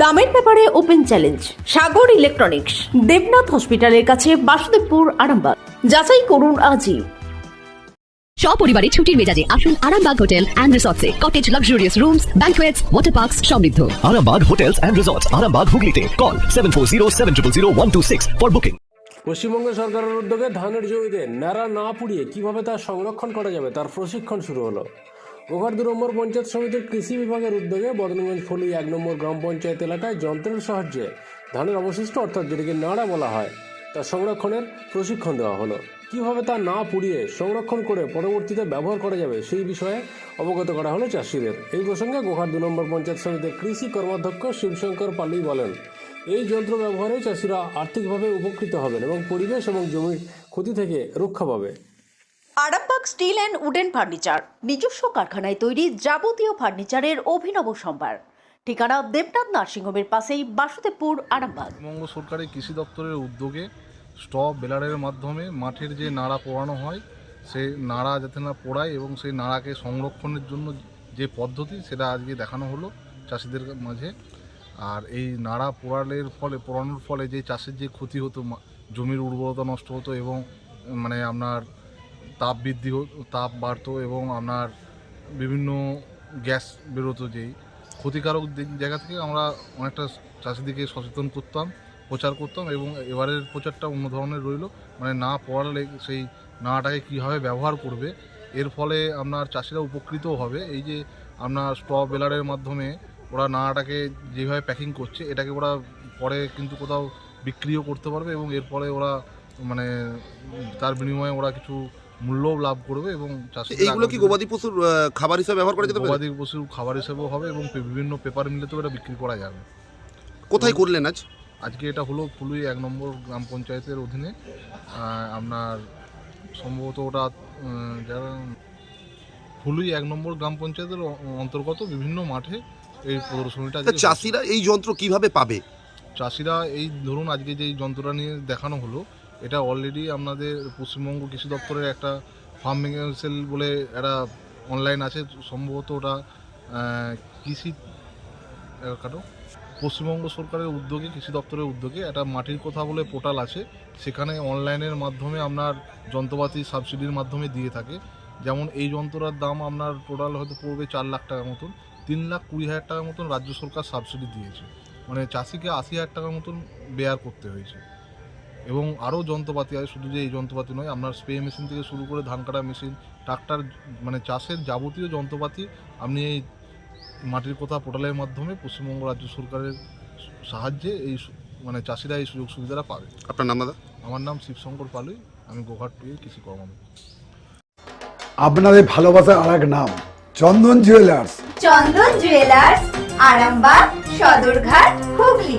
দামের ব্যাপারে open challenge Sagar electronics Debnath হসপিটালের কাছে বাসুদেবপুর আরামবাগ। যাচাই করুন আজই। সপরিবারে ছুটির মেজাজে আসুন Arambagh hotel and রিসর্টসে। Cottage luxurious rooms banquets water parks সমৃদ্ধ। Arambag Hotels and Resorts, Arambag Hooghly Call 740 for booking. Paschimbanga সরকারের উদ্যোগে ধানের জমিতে ন্যাড়া না পুড়িয়ে কীভাবে তা সংরক্ষণ করা যাবে তার প্রশিক্ষণ শুরু হলো। গোঘাট দু নম্বর পঞ্চায়েত সমিতির কৃষি বিভাগের উদ্যোগে বদনগঞ্জ ফলি এক নম্বর গ্রাম পঞ্চায়েত এলাকায় যন্ত্রের সাহায্যে ধানের অবশিষ্ট, অর্থাৎ যেটিকে নাড়া বলা হয়, তা সংরক্ষণের প্রশিক্ষণ দেওয়া হলো। কীভাবে তা না পুড়িয়ে সংরক্ষণ করে পরবর্তীতে ব্যবহার করা যাবে সেই বিষয়ে অবগত করা হলো চাষিদের। এই প্রসঙ্গে গোহার দু নম্বর পঞ্চায়েত সমিতির কৃষি কর্মাধ্যক্ষ শিবশঙ্কর পাল্লি বলেন, এই যন্ত্র ব্যবহারে চাষিরা আর্থিকভাবে উপকৃত হবেন এবং পরিবেশ এবং জমির ক্ষতি থেকে রক্ষা পাবে। Arambagh steel and wooden furniture, নিজস্ব কারখানায় তৈরি যাবতীয় ফার্নিচারের অভিনব সম্ভার। ঠিকানা দেবনাথ নার্সিংহোমের পাশেই বাসুদেবপুর, আরামবাগ। পশ্চিমবঙ্গ সরকারের কৃষি দপ্তরের উদ্যোগে স্টপ বেলারের মাধ্যমে মাঠের যে নাড়া পোড়ানো হয় সেই নাড়া যাতে না পোড়ায় এবং সেই নাড়াকে সংরক্ষণের জন্য যে পদ্ধতি, সেটা আজকে দেখানো হলো চাষিদের মাঝে। আর এই নাড়া পোড়ালের ফলে, পোড়ানোর ফলে যে চাষের যে ক্ষতি হতো জমির উর্বরতা নষ্ট হতো এবং মানে আপনার তাপ বৃদ্ধি তাপ বাড়তো এবং আপনার বিভিন্ন গ্যাস বেরোতো যেই। ক্ষতিকারক জায়গা থেকে আমরা অনেকটা চাষিদিকে সচেতন করতাম, প্রচার করতাম এবং এবারের প্রচারটা অন্য ধরনের রইল। মানে না পড়ালে সেই নাটাকে কীভাবে ব্যবহার করবে, এর ফলে আপনার চাষিরা উপকৃতও হবে। এই যে আপনার স্ট্র বেলারের মাধ্যমে ওরা নাটাকে যেভাবে প্যাকিং করছে, এটাকে ওরা পরে কিন্তু কোথাও বিক্রিও করতে পারবে এবং এর ফলে ওরা মানে তার বিনিময়ে ওরা কিছু মূল্যও লাভ করবে এবং এইগুলো কি গবাদি পশুর খাবার হিসেবে ব্যবহার করা যেতে পারে? গবাদি পশুর খাবার হিসেবেও হবে এবং বিভিন্ন পেপার মিলেতেও এটা বিক্রি করা যাবে। কোথায় করলেন আজ? আজকে এটা হলো ফুলুই এক নম্বর গ্রাম পঞ্চায়েতের অধীনে। আপনার সম্ভবত ওটা যারা ফুলুই এক নম্বর গ্রাম পঞ্চায়েতের অন্তর্গত বিভিন্ন মাঠে এই প্রদর্শনীটা তা। চাষিরা এই যন্ত্র কীভাবে পাবে? চাষিরা এই ধরুন আজকে যে যন্ত্রটা নিয়ে দেখানো হলো এটা অলরেডি আপনাদের পশ্চিমবঙ্গ কৃষি দপ্তরের একটা ফার্মিং সেল বলে একটা অনলাইন আছে, সম্ভবত ওটা কৃষি কাটো, পশ্চিমবঙ্গ সরকারের উদ্যোগে, কৃষি দপ্তরের উদ্যোগে একটা মাটির কথা বলে পোর্টাল আছে, সেখানে অনলাইনের মাধ্যমে আপনার যন্ত্রপাতি সাবসিডির মাধ্যমে দিয়ে থাকে। যেমন এই যন্ত্রটার দাম আপনার টোটাল হয়তো পড়বে চার লাখ টাকার মতন, তিন লাখ কুড়ি হাজার টাকার মতন রাজ্য সরকার সাবসিডি দিয়েছে। মানে চাষিকে আশি হাজার টাকার মতন বেয়ার করতে হয়েছে। এবং আরও যন্ত্রপাতি আছে শুধু যে এই যন্ত্রপাতি নয় আপনার স্প্রে মেশিন থেকে শুরু করে ধান কাটা মেশিন ট্রাক্টর মানে চাষের যাবতীয় যন্ত্রপাতি আপনি এই মাটির কথা পোর্টালের মাধ্যমে পশ্চিমবঙ্গ রাজ্য সরকারের সাহায্যে এই মানে চাষিরা এই সুযোগ সুবিধাটা পাবে। আপনার নাম দাদা? আমার নাম শিবশঙ্কর পালুই আমি গোঘাট টুয়ে কৃষি কর্মী আপনাদের ভালোবাসার আর এক নাম চন্দন জুয়েলার্স চন্দন জুয়েলার্স আরামবাগ সদরঘাট হুগলি।